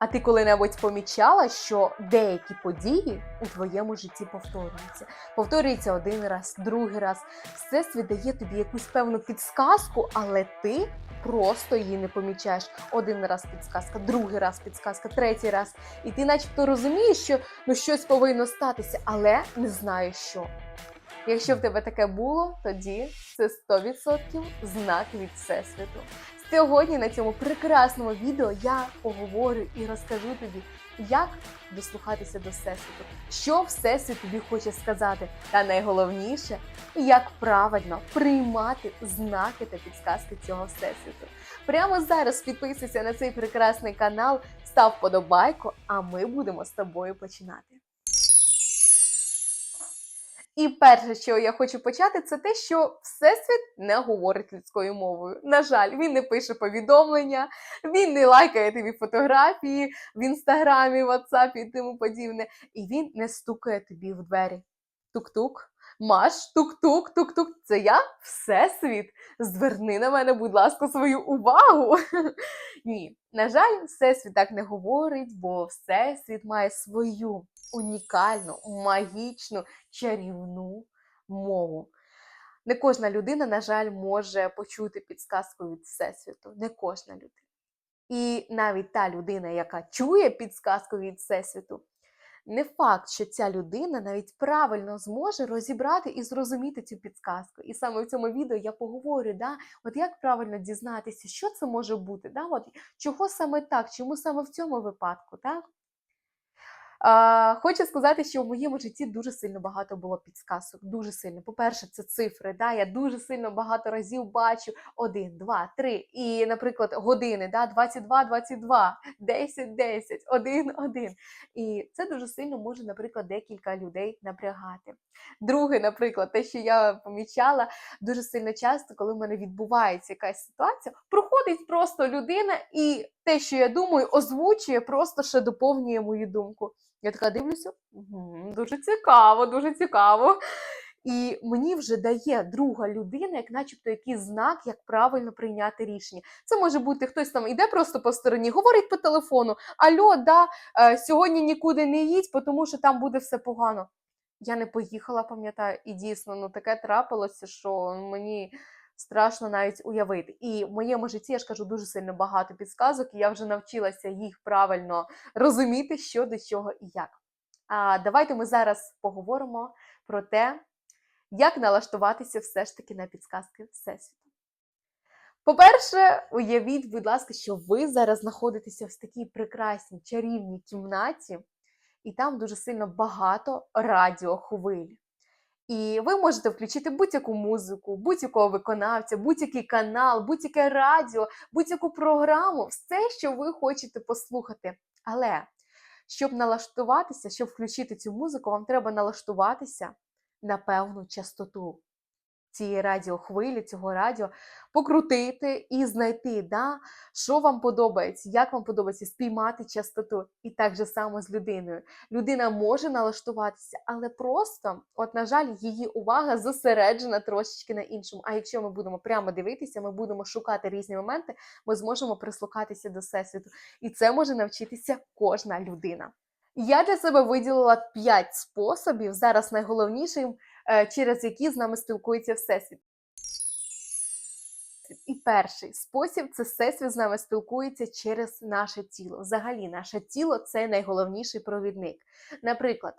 А ти коли-небудь помічала, що деякі події у твоєму житті повторюються? Повторюється один раз, другий раз. Всесвіт дає тобі якусь певну підсказку, але ти просто її не помічаєш. Один раз підсказка, другий раз підсказка, третій раз. І ти, начебто, розумієш, що ну щось повинно статися, але не знаєш що. Якщо в тебе таке було, тоді це 100% знак від Всесвіту. Сьогодні на цьому прекрасному відео я поговорю і розкажу тобі, як дослухатися до Всесвіту, що Всесвіт тобі хоче сказати, та найголовніше, як правильно приймати знаки та підсказки цього Всесвіту. Прямо зараз підписуйся на цей прекрасний канал, став подобайку, а ми будемо з тобою починати. І перше, що я хочу почати, це те, що Всесвіт не говорить людською мовою. На жаль, він не пише повідомлення, він не лайкає тобі фотографії в інстаграмі, ватсапі і тому подібне. І він не стукає тобі в двері. Тук-тук, маш, тук-тук, тук-тук. Це я Всесвіт. Зверни на мене, будь ласка, свою увагу. Ні, на жаль, Всесвіт так не говорить, бо Всесвіт має свою унікальну, магічну, чарівну мову. Не кожна людина, на жаль, може почути підсказку від Всесвіту. Не кожна людина. І навіть та людина, яка чує підсказку від Всесвіту, не факт, що ця людина навіть правильно зможе розібрати і зрозуміти цю підсказку. І саме в цьому відео я поговорю, да, от як правильно дізнатися, що це може бути, да, от, чого саме так, чому саме в цьому випадку. Так? Хочу сказати, що в моєму житті дуже сильно багато було підсказок. Дуже сильно. По-перше, це цифри. Да? Я дуже сильно багато разів бачу 1, 2, 3. І, наприклад, години, да? 22, 22, 10, 10, 1, 1. І це дуже сильно може, наприклад, декілька людей напрягати. Друге, наприклад, те, що я помічала дуже сильно часто, коли в мене відбувається якась ситуація, проходить просто людина, і те, що я думаю, озвучує, просто ще доповнює мою думку. Я така дивлюся, «Мгм, дуже цікаво, дуже цікаво. І мені вже дає друга людина, як начебто якийсь знак, як правильно прийняти рішення. Це може бути хтось там іде просто по стороні, говорить по телефону: Альо, да, е, сьогодні нікуди не їдь, тому що там буде все погано. Я не поїхала, пам'ятаю, і дійсно ну таке трапилося, що мені страшно навіть уявити. І в моєму житті я ж кажу дуже сильно багато підсказок, і я вже навчилася їх правильно розуміти, що до чого і як. А давайте ми зараз поговоримо про те, як налаштуватися все ж таки на підсказки Всесвіту. По-перше, уявіть, будь ласка, що ви зараз знаходитеся в такій прекрасній чарівній кімнаті, і там дуже сильно багато радіохвиль. І ви можете включити будь-яку музику, будь-якого виконавця, будь-який канал, будь-яке радіо, будь-яку програму, все, що ви хочете послухати. Але щоб налаштуватися, щоб включити цю музику, вам треба налаштуватися на певну частоту цієї радіохвилі, цього радіо, покрутити і знайти, да, що вам подобається, як вам подобається спіймати частоту. І так же само з людиною. Людина може налаштуватися, але просто, от, на жаль, її увага зосереджена трошечки на іншому. А якщо ми будемо прямо дивитися, ми будемо шукати різні моменти, ми зможемо прислухатися до всесвіту. І це може навчитися кожна людина. Я для себе виділила 5 способів, зараз найголовніший, е, через які з нами спілкується Всесвіт. І перший спосіб це всесвіт з нами спілкується через наше тіло. Взагалі, наше тіло це найголовніший провідник. Наприклад,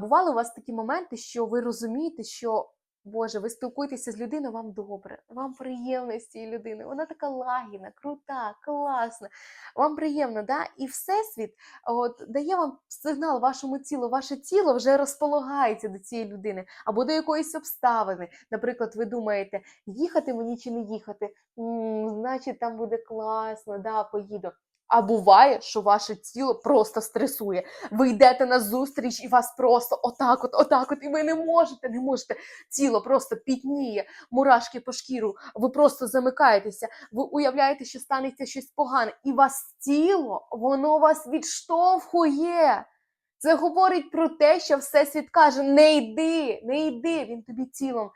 бували у вас такі моменти, що ви розумієте, що Боже, ви спілкуєтеся з людиною, вам добре, вам приємно з цією людиною. Вона така лагідна, крута, класна. Вам приємно, да? І всесвіт от, дає вам сигнал вашому тілу. Ваше тіло вже розполагається до цієї людини або до якоїсь обставини. Наприклад, ви думаєте, їхати мені чи не їхати? м значить, там буде класно, да, поїду. А буває, що ваше тіло просто стресує. Ви йдете на зустріч і вас просто отак, от, отак, от, і ви не можете, не можете. Тіло просто пітніє, мурашки по шкіру. Ви просто замикаєтеся. Ви уявляєте, що станеться щось погане, і вас тіло, воно вас відштовхує. Це говорить про те, що Всесвіт каже: не йди, не йди. Він тобі тілом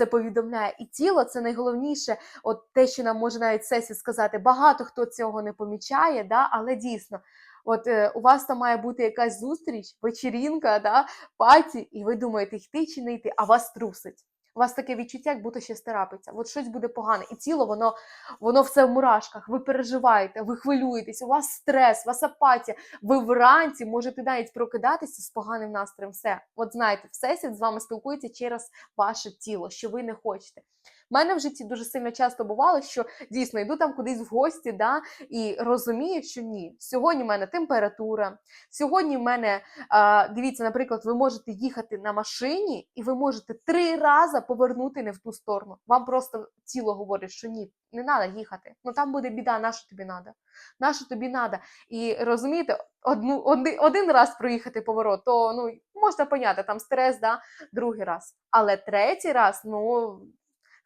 це повідомляє. І тіло це найголовніше, от те, що нам може навіть сесія сказати. Багато хто цього не помічає, да? але дійсно. От е, у вас там має бути якась зустріч, вечірінка, да, паті, і ви думаєте, йти чи не йти, а вас трусить. У вас таке відчуття, як будто щось терапиться. От щось буде погане. І тіло, воно, воно все в мурашках. Ви переживаєте, ви хвилюєтесь, у вас стрес, у вас апатія. Ви вранці можете навіть прокидатися з поганим настроєм. Все, от знаєте, всесвіт з вами спілкується через ваше тіло, що ви не хочете. У мене в житті дуже сильно часто бувало, що дійсно йду там кудись в гості, да, і розумію, що ні. Сьогодні в мене температура. Сьогодні в мене а, дивіться, наприклад, ви можете їхати на машині, і ви можете три рази повернути не в ту сторону. Вам просто тіло говорить, що ні, не треба їхати. Ну там буде біда, на тобі треба? На тобі треба? І розумієте, одну, один, один раз проїхати поворот, то ну можна поняти, там стрес, да, другий раз. Але третій раз, ну.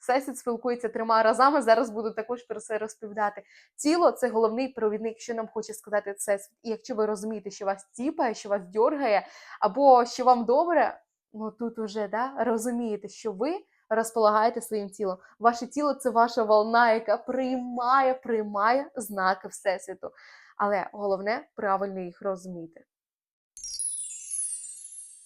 Всесвіт спілкується трьома разами. Зараз буду також про це розповідати. Тіло це головний провідник, що нам хоче сказати всесвіт. І якщо ви розумієте, що вас тіпає, що вас дьоргає, або що вам добре, ну тут уже да, розумієте, що ви розполагаєте своїм тілом. Ваше тіло це ваша волна, яка приймає, приймає знаки Всесвіту. Але головне правильно їх розуміти.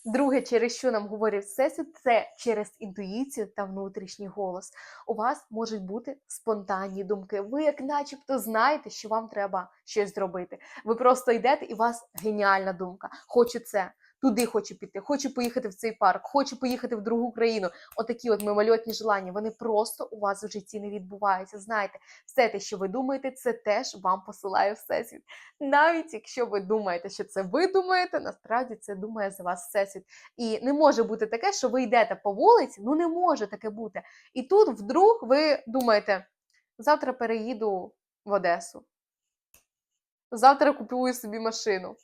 Друге, через що нам говорить Всесвіт, це через інтуїцію та внутрішній голос. У вас можуть бути спонтанні думки. Ви, як начебто, знаєте, що вам треба щось зробити. Ви просто йдете, і у вас геніальна думка. Хочу це. Туди хочу піти, хочу поїхати в цей парк, хочу поїхати в другу країну. Отакі от мимольотні желання, вони просто у вас в житті не відбуваються. Знаєте, все те, що ви думаєте, це теж вам посилає всесвіт. Навіть якщо ви думаєте, що це ви думаєте, насправді це думає за вас всесвіт. І не може бути таке, що ви йдете по вулиці, ну не може таке бути. І тут вдруг ви думаєте: завтра переїду в Одесу, завтра купую собі машину,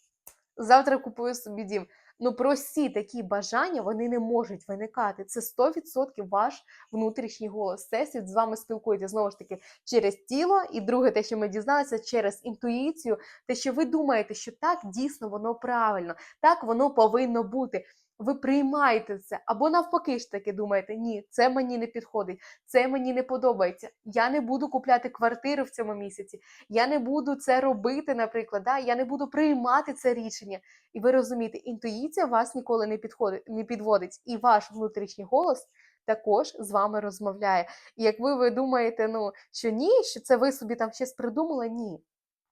завтра купую собі дім. Ну, прості такі бажання вони не можуть виникати. Це 100% ваш внутрішній голос. Всесвіт з вами спілкується знову ж таки через тіло. І друге, те, що ми дізналися, через інтуїцію, те, що ви думаєте, що так дійсно воно правильно, так воно повинно бути. Ви приймаєте це, або навпаки ж таки думаєте, ні, це мені не підходить, це мені не подобається. Я не буду купляти квартири в цьому місяці, я не буду це робити, наприклад, да? я не буду приймати це рішення. І ви розумієте, інтуїція вас ніколи не підходить, не підводить, і ваш внутрішній голос також з вами розмовляє. І як ви, думаєте, ну що ні, що це ви собі там щось придумали, ні.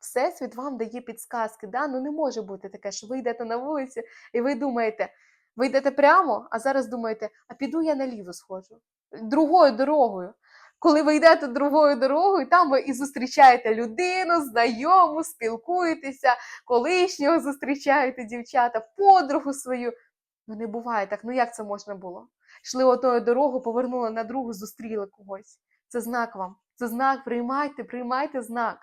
Всесвіт вам дає підсказки. Да? Ну не може бути таке, що ви йдете на вулиці і ви думаєте. Ви йдете прямо, а зараз думаєте, а піду я наліво сходжу, другою дорогою. Коли ви йдете другою дорогою, там ви і зустрічаєте людину, знайому, спілкуєтеся, колишнього зустрічаєте дівчата, подругу свою. Ну не буває так. Ну як це можна було? Йшли одною дорогою, повернули на другу, зустріли когось. Це знак вам. Це знак, приймайте, приймайте знак.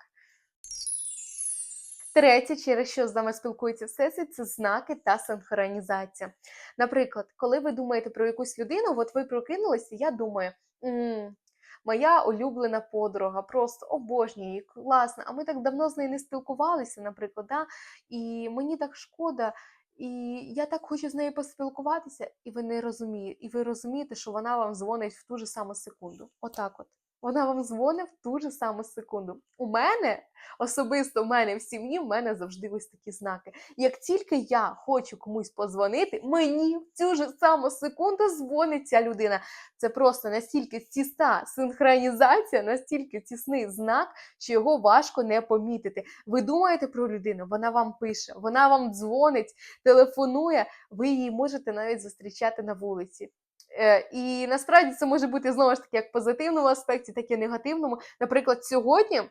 Третє, через що з нами спілкується всесвіт, це знаки та синхронізація. Наприклад, коли ви думаєте про якусь людину, от ви прокинулися, я думаю, м моя улюблена подруга, просто обожнюю її, класна, а ми так давно з нею не спілкувалися, наприклад, да? і мені так шкода. І я так хочу з нею поспілкуватися, і ви не розумієте, і ви розумієте, що вона вам дзвонить в ту ж саму секунду. Отак от. Вона вам дзвонить в ту ж саму секунду. У мене, особисто в мене в сім'ї, в мене завжди ось такі знаки. Як тільки я хочу комусь позвонити, мені в цю ж саму секунду дзвонить ця людина. Це просто настільки тісна синхронізація, настільки тісний знак, що його важко не помітити. Ви думаєте про людину, вона вам пише, вона вам дзвонить, телефонує, ви її можете навіть зустрічати на вулиці. Е, І насправді це може бути знову ж таки як в позитивному аспекті, так і негативному. Наприклад, сьогодні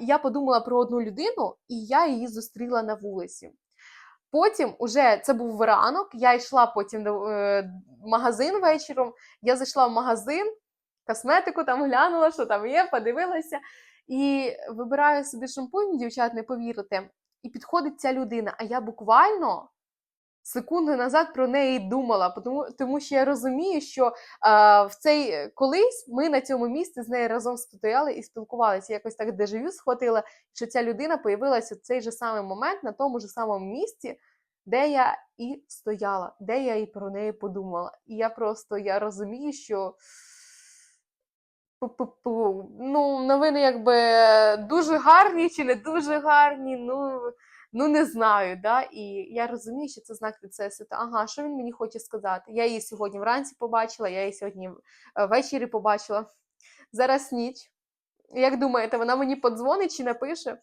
я подумала про одну людину, і я її зустріла на вулиці. Потім, уже це був ранок, я йшла потім до е, магазин вечором. Я зайшла в магазин, косметику там глянула, що там є, подивилася. І вибираю собі шампунь, дівчат, не повірите. І підходить ця людина. А я буквально секунду назад про неї думала, тому, тому що я розумію, що а, в цей колись ми на цьому місці з нею разом стояли і спілкувалися. Якось так дежавю схватила, що ця людина появилася в цей же самий момент на тому ж самому місці де я і стояла, де я і про неї подумала. І я просто я розумію, що ну, новини якби дуже гарні чи не дуже гарні, ну, ну не знаю. Да? І я розумію, що це знак від Всесвіту. Ага, що він мені хоче сказати? Я її сьогодні вранці побачила, я її сьогодні е, ввечері побачила. Зараз ніч. Як думаєте, вона мені подзвонить чи напише?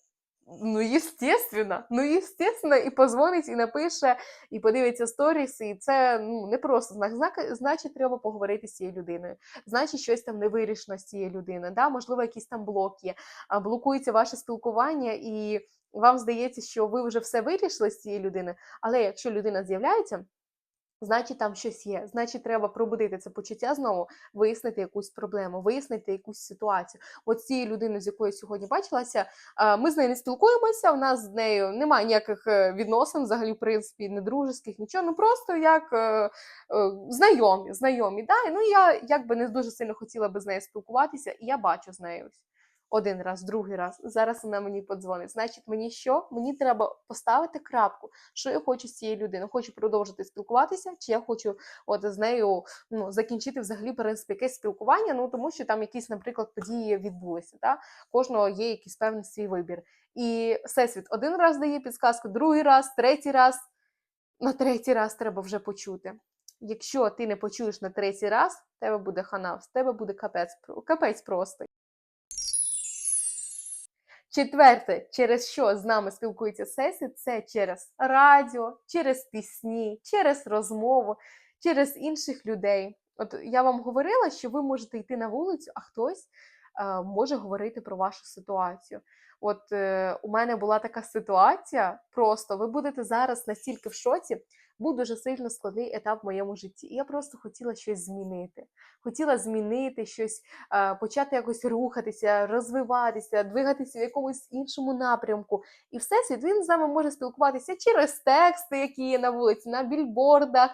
Ну, естественно, ну, естественно, і позвонить, і напише, і подивиться сторіс, і це ну, не просто знак. Знак, значить, треба поговорити з цією людиною. Значить, щось там не вирішено з цією людиною. Да? Можливо, якісь там блоки, блокується ваше спілкування, і вам здається, що ви вже все вирішили з цією людиною. Але якщо людина з'являється, Значить, там щось є. Значить, треба пробудити це почуття знову, вияснити якусь проблему, вияснити якусь ситуацію. От з цією людиною, з якою сьогодні бачилася, ми з нею не спілкуємося. У нас з нею немає ніяких е, відносин, взагалі, в принципі, не дружеських, нічого. Ну просто як е, е, знайомі, знайомі. Да? Ну я якби не дуже сильно хотіла би з нею спілкуватися, і я бачу з нею. Один раз, другий раз. Зараз вона мені подзвонить. Значить, мені що? Мені треба поставити крапку, що я хочу з цією людиною. Хочу продовжити спілкуватися, чи я хочу от з нею ну, закінчити взагалі принципі, якесь спілкування, ну тому що там якісь, наприклад, події відбулися. Да? Кожного є якийсь певний свій вибір. І всесвіт один раз дає підсказку, другий раз, третій раз. На третій раз треба вже почути. Якщо ти не почуєш на третій раз, тебе буде хана, в тебе буде капець, капець просто. Четверте, через що з нами спілкується Всесвіт, це через радіо, через пісні, через розмову, через інших людей. От я вам говорила, що ви можете йти на вулицю, а хтось е, може говорити про вашу ситуацію. От е, у мене була така ситуація, просто ви будете зараз настільки в шоці, був дуже сильно складний етап в моєму житті. І я просто хотіла щось змінити. Хотіла змінити щось, почати якось рухатися, розвиватися, двигатися в якомусь іншому напрямку. І всесвіт він з нами може спілкуватися через тексти, які є на вулиці, на більбордах,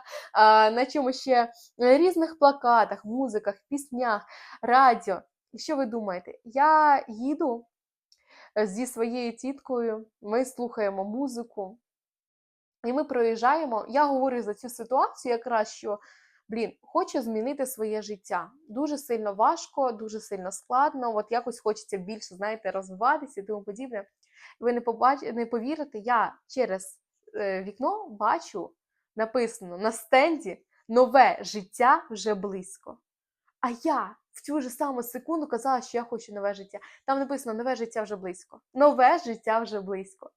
на чомусь ще різних плакатах, музиках, піснях, радіо. І що ви думаєте? Я їду е, зі своєю тіткою, ми слухаємо музику, і ми проїжджаємо. Я говорю за цю ситуацію, якраз що блін, хочу змінити своє життя. Дуже сильно важко, дуже сильно складно. От якось хочеться більше, знаєте, розвиватися і тому подібне. Ви не побач... не повірите, я через е, вікно бачу написано на стенді нове життя вже близько. А я в цю ж саму секунду казала, що я хочу нове життя. Там написано нове життя вже близько. Нове життя вже близько.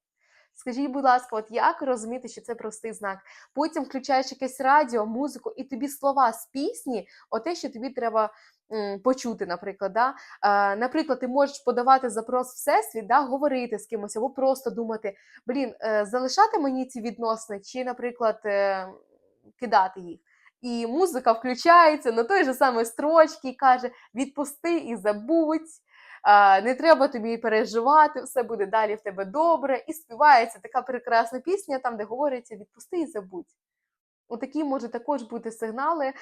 Скажіть, будь ласка, от як розуміти, що це простий знак? Потім включаєш якесь радіо, музику, і тобі слова з пісні, оте, що тобі треба почути, наприклад. Да? Наприклад, ти можеш подавати запрос всесвіт, да? говорити з кимось, або просто думати, блін, е, залишати мені ці відносини, чи, наприклад, е, кидати їх. І музика включається на той же самий строчці і каже: відпусти і забудь. Не треба тобі переживати, все буде далі в тебе добре. І співається така прекрасна пісня, там, де говориться відпусти і забудь. Отакі можуть також бути сигнали.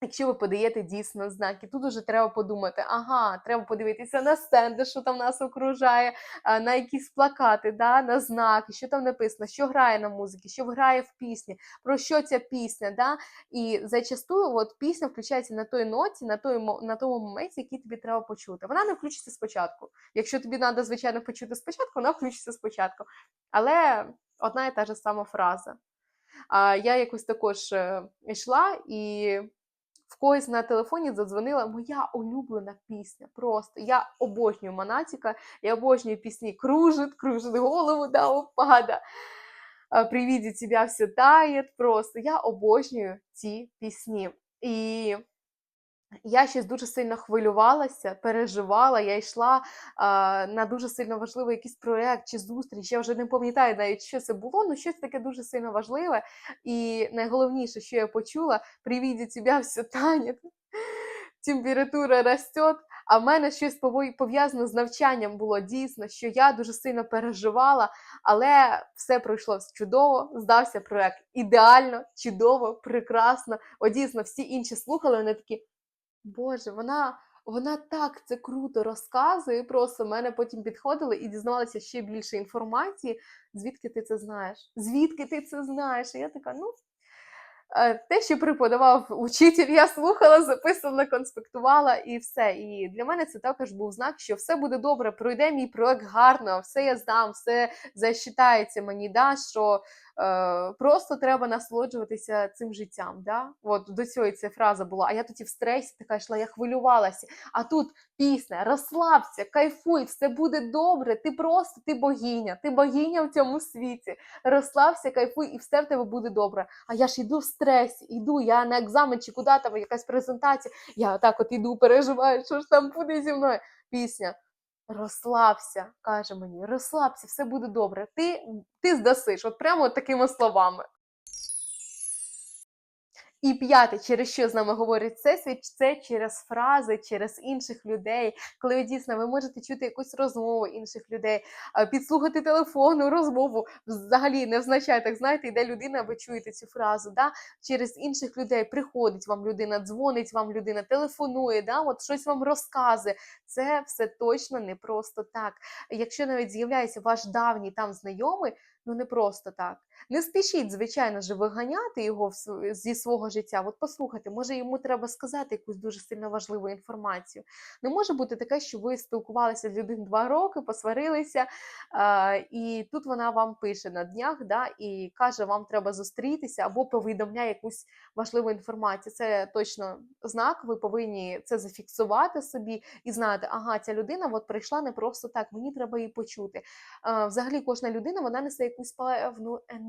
Якщо ви подаєте дійсно знаки, тут уже треба подумати, ага, треба подивитися на стенди, що там нас окружає, на якісь плакати, да, на знаки, що там написано, що грає на музиці, що грає в пісні, про що ця пісня. Да? І зачастую от, пісня включається на той ноті, на той, на тому моменті, який тобі треба почути. Вона не включиться спочатку. Якщо тобі треба, звичайно, почути спочатку, вона включиться спочатку. Але одна і та ж сама фраза. Я якось також е, йшла і в когось на телефоні задзвонила моя улюблена пісня. Просто я обожнюю Монатіка, я обожнюю пісні кружит, кружит голову, да, опада. При виде все тает. Просто я обожнюю ці пісні. І я щось дуже сильно хвилювалася, переживала. Я йшла а, на дуже сильно важливий якийсь проєкт чи зустріч. Я вже не пам'ятаю навіть, що це було, але щось таке дуже сильно важливе. І найголовніше, що я почула, при виде тебя все танет, температура растет. А в мене щось пов'язане з навчанням було дійсно, що я дуже сильно переживала, але все пройшло чудово, здався проект ідеально, чудово, прекрасно. О, дійсно, всі інші слухали, вони такі. Боже, вона Вона так це круто розказує. Просто мене потім підходили і дізналися ще більше інформації. Звідки ти це знаєш? Звідки ти це знаєш? І я така, ну. Е, Те, що преподавав учитель, я слухала, записувала, конспектувала і все. І для мене це також був знак, що все буде добре, пройде мій проект гарно, все я здам, все засчитається мені, да, що е, просто треба насолоджуватися цим життям. Да? От до цього ця фраза була. А я тоді в стресі така йшла, я хвилювалася. А тут пісня, розслабся, кайфуй, все буде добре. Ти просто ти богиня, ти богиня в цьому світі. Розслабся, кайфуй, і все в тебе буде добре. А я ж йду в стресі, йду, я на екзамен чи куди там якась презентація. Я так от іду, переживаю, що ж там буде зі мною. Пісня. Розслабся, каже мені, розслабся, все буде добре. Ти, ти здасиш, от прямо такими словами. І п'яте, через що з нами говорить всесвіт, це через фрази, через інших людей. Коли ви дійсно ви можете чути якусь розмову інших людей, підслухати телефонну розмову. Взагалі не означає так, знаєте, йде людина, ви чуєте цю фразу. Да? Через інших людей приходить вам людина, дзвонить вам людина, телефонує, да? от щось вам розказує. Це все точно не просто так. Якщо навіть з'являється ваш давній там знайомий, ну не просто так. Не спішіть, звичайно ж, виганяти його зі свого життя. От послухайте, може йому треба сказати якусь дуже сильно важливу інформацію. Не може бути таке, що ви спілкувалися з людиною два роки, посварилися, і тут вона вам пише на днях, да, і каже, вам треба зустрітися або повідомляє якусь важливу інформацію. Це точно знак, ви повинні це зафіксувати собі і знати, ага, ця людина от прийшла не просто так, мені треба її почути. Взагалі, кожна людина вона несе якусь певну енергію.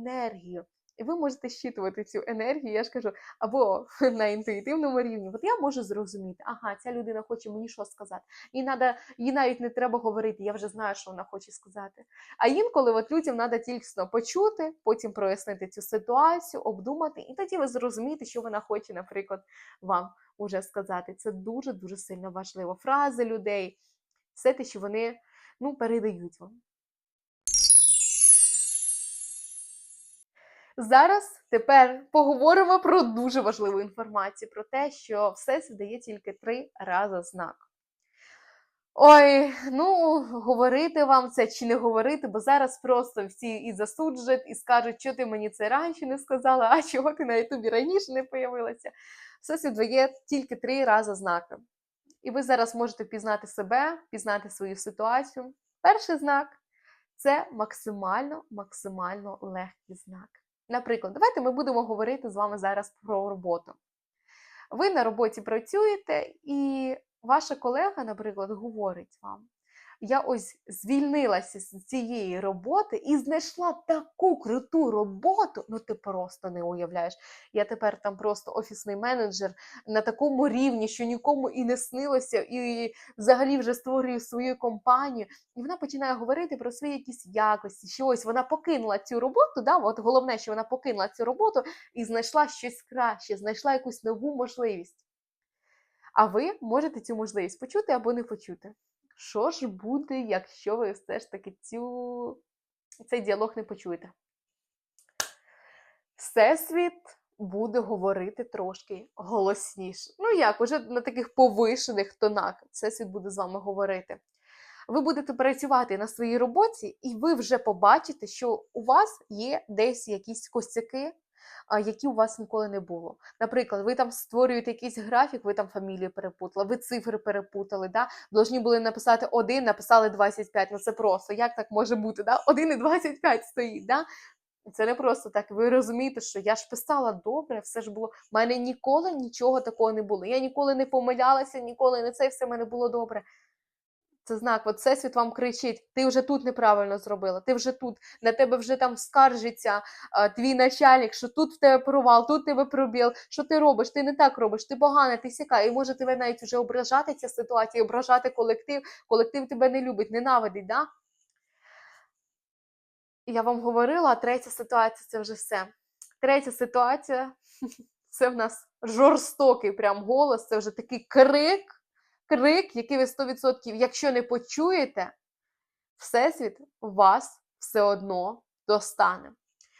І ви можете щитувати цю енергію, я ж кажу, або на інтуїтивному рівні. От я можу зрозуміти, ага, ця людина хоче мені що сказати. Їй, надо, їй навіть не треба говорити, я вже знаю, що вона хоче сказати. А інколи от людям треба тільки почути, потім прояснити цю ситуацію, обдумати, і тоді ви зрозумієте, що вона хоче, наприклад, вам уже сказати. Це дуже-дуже сильно важливо. Фрази людей, все те, що вони ну, передають вам. Зараз тепер поговоримо про дуже важливу інформацію, про те, що все дає тільки три рази знак. Ой, ну говорити вам це чи не говорити, бо зараз просто всі і засуджують, і скажуть, що ти мені це раніше не сказала, а чого ти на Ютубі раніше не появилася. Всесвіт дає тільки три рази знаки. І ви зараз можете пізнати себе, пізнати свою ситуацію. Перший знак це максимально, максимально легкий знак. Наприклад, давайте ми будемо говорити з вами зараз про роботу. Ви на роботі працюєте, і ваша колега, наприклад, говорить вам: я ось звільнилася з цієї роботи і знайшла таку круту роботу. Ну, ти просто не уявляєш. Я тепер там просто офісний менеджер на такому рівні, що нікому і не снилося, і взагалі вже створюю свою компанію. І вона починає говорити про свої якісь якості, що ось вона покинула цю роботу. Да? От головне, що вона покинула цю роботу і знайшла щось краще, знайшла якусь нову можливість. А ви можете цю можливість почути або не почути. Що ж буде, якщо ви все ж таки цю... цей діалог не почуєте? Всесвіт буде говорити трошки голосніше. Ну як, уже на таких повишених тонах Всесвіт буде з вами говорити. Ви будете працювати на своїй роботі, і ви вже побачите, що у вас є десь якісь косяки, які у вас ніколи не було. Наприклад, ви там створюєте якийсь графік, ви там фамілію перепутали, ви цифри перепутали. Да? Должні були написати 1, написали 25. Ну це просто. Як так може бути? Да? 1 і 25 стоїть. Да? Це не просто так. Ви розумієте, що я ж писала добре, все ж було. У мене ніколи нічого такого не було. Я ніколи не помилялася, ніколи не це все в мене було добре. Це знак, от всесвіт вам кричить: ти вже тут неправильно зробила, ти вже тут, на тебе вже там скаржиться а, твій начальник, що тут в тебе провал, тут тебе пробіл, що ти робиш, ти не так робиш, ти погана, ти сяка. І може тебе навіть вже ображати ця ситуація, ображати колектив, колектив тебе не любить, ненавидить. Да? Я вам говорила, третя ситуація це вже все. Третя ситуація це в нас жорстокий прям голос, це вже такий крик крик, який ви 100%, якщо не почуєте, Всесвіт вас все одно достане.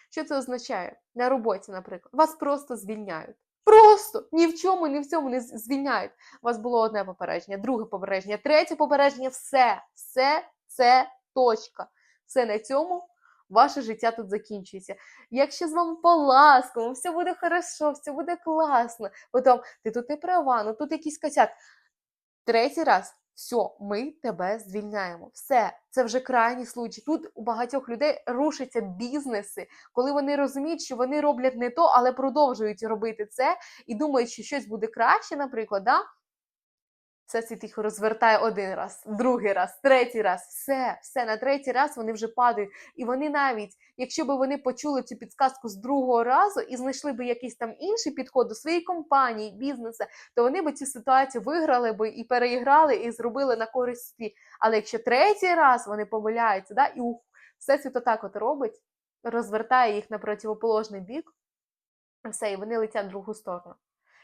Що це означає? На роботі, наприклад, вас просто звільняють. Просто ні в чому, ні в цьому не звільняють. У вас було одне попередження, друге попередження, третє попередження, все, все це точка. Все на цьому ваше життя тут закінчується. Якщо з вами по-ласкавому, все буде хорошо, все буде класно. Потім ти тут не права, ну тут якийсь косяк. Третій раз. Все, ми тебе звільняємо. Все, це вже крайній случай. Тут у багатьох людей рушаться бізнеси, коли вони розуміють, що вони роблять не то, але продовжують робити це і думають, що щось буде краще, наприклад, да? Все світ їх розвертає один раз, другий раз, третій раз, все, все на третій раз вони вже падають. І вони навіть, якщо б вони почули цю підсказку з другого разу і знайшли б якийсь там інший підход до своєї компанії, бізнесу, то вони б цю ситуацію виграли б і переіграли, і зробили на користь собі. Але якщо третій раз вони помиляються, да, і у- всесвіт отак от робить, розвертає їх на противоположний бік, все, і вони летять в другу сторону.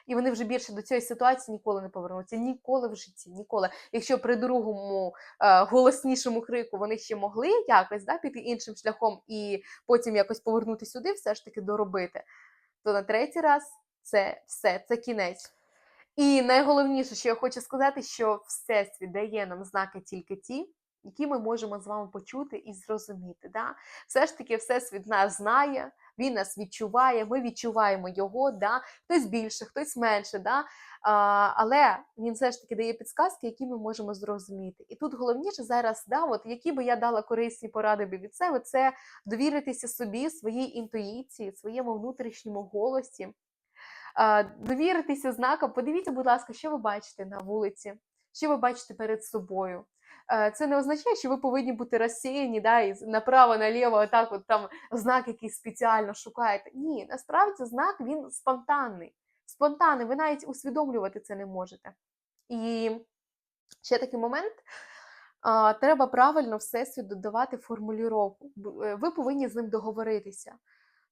І вони вже більше до цієї ситуації ніколи не повернуться. Ніколи в житті, ніколи. Якщо при другому е, голоснішому крику вони ще могли якось да, піти іншим шляхом і потім якось повернути сюди, все ж таки доробити, то на третій раз це все, це кінець. І найголовніше, що я хочу сказати, що Всесвіт дає нам знаки тільки ті, які ми можемо з вами почути і зрозуміти. Да? Все ж таки, Всесвіт нас знає, він нас відчуває, ми відчуваємо його, да? хтось більше, хтось менше. Да? А, але він все ж таки дає підсказки, які ми можемо зрозуміти. І тут головніше зараз, да, от, які би я дала корисні поради би від себе, це довіритися собі, своїй інтуїції, своєму внутрішньому голосі. Довіритися знакам. Подивіться, будь ласка, що ви бачите на вулиці, що ви бачите перед собою. Е, Це не означає, що ви повинні бути розсіяні, да, і направо, наліво, отак, от там знак якийсь спеціально шукаєте. Ні, насправді знак він спонтанний. Спонтанний, ви навіть усвідомлювати це не можете. І ще такий момент. Треба правильно всесвіт додавати формулювання. Ви повинні з ним договоритися.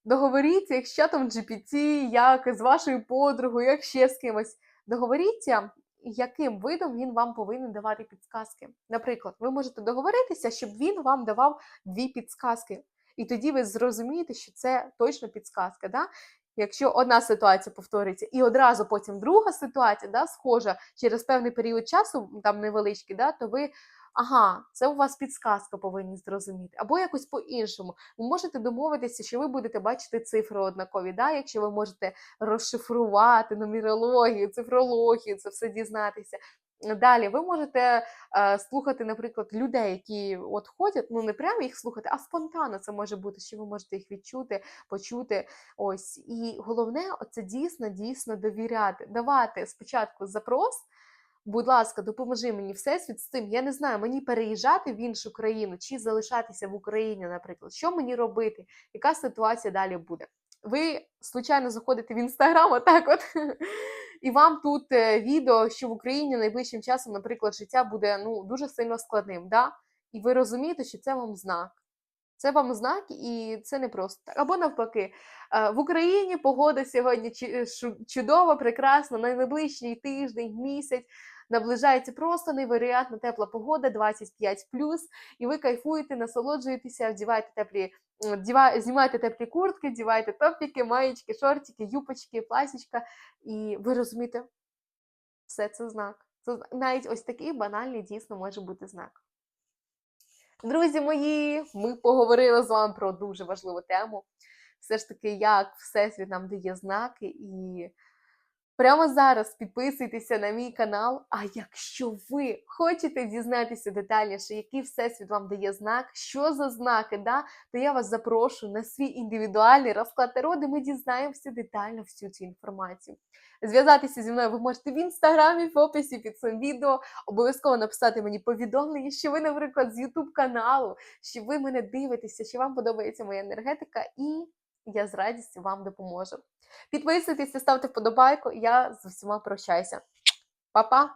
Договоріться, як з чатом GPT, як з вашою подругою, як ще з кимось. Договоріться, яким видом він вам повинен давати підсказки. Наприклад, ви можете договоритися, щоб він вам давав дві підсказки. І тоді ви зрозумієте, що це точно підсказка. Да? Якщо одна ситуація повториться, і одразу потім друга ситуація, да, схожа через певний період часу, там невеличкий, да, то ви. Ага, це у вас підсказка повинні зрозуміти. Або якось по-іншому. Ви можете домовитися, що ви будете бачити цифри однакові, да? якщо ви можете розшифрувати нумерологію, цифрологію, це все дізнатися. Далі ви можете е, слухати, наприклад, людей, які от ходять, ну не прямо їх слухати, а спонтанно це може бути, що ви можете їх відчути, почути. Ось. І головне, це дійсно, дійсно довіряти, давати спочатку запрос. Будь ласка, допоможи мені всесвіт з цим. Я не знаю, мені переїжджати в іншу країну чи залишатися в Україні, наприклад. Що мені робити? Яка ситуація далі буде? Ви случайно заходите в інстаграм, отак от, і вам тут е, відео, що в Україні найближчим часом, наприклад, життя буде ну, дуже сильно складним. Да? І ви розумієте, що це вам знак. Це вам знак, і це не просто так. Або навпаки, е, в Україні погода сьогодні чудова, прекрасна, на найближчий тиждень, місяць. Наближається просто невероятно тепла погода, 25 і ви кайфуєте, насолоджуєтеся, вдіваєте теплі, знімаєте теплі куртки, дівайте топіки, маєчки, шортики, юпочки, пласічка, і ви розумієте, все це знак. Це навіть ось такий банальний дійсно може бути знак. Друзі мої, ми поговорили з вами про дуже важливу тему. Все ж таки, як Всесвіт нам дає знаки. І прямо зараз підписуйтеся на мій канал. А якщо ви хочете дізнатися детальніше, який Всесвіт вам дає знак, що за знаки, да, то я вас запрошую на свій індивідуальний розклад Таро, де ми дізнаємося детально всю цю інформацію. Зв'язатися зі мною ви можете в інстаграмі, в описі під цим відео. Обов'язково написати мені повідомлення, що ви, наприклад, з Ютуб каналу, що ви мене дивитеся, що вам подобається моя енергетика, і я з радістю вам допоможу. Підписуйтесь, ставте вподобайку, я з усіма прощаюся. Па-па!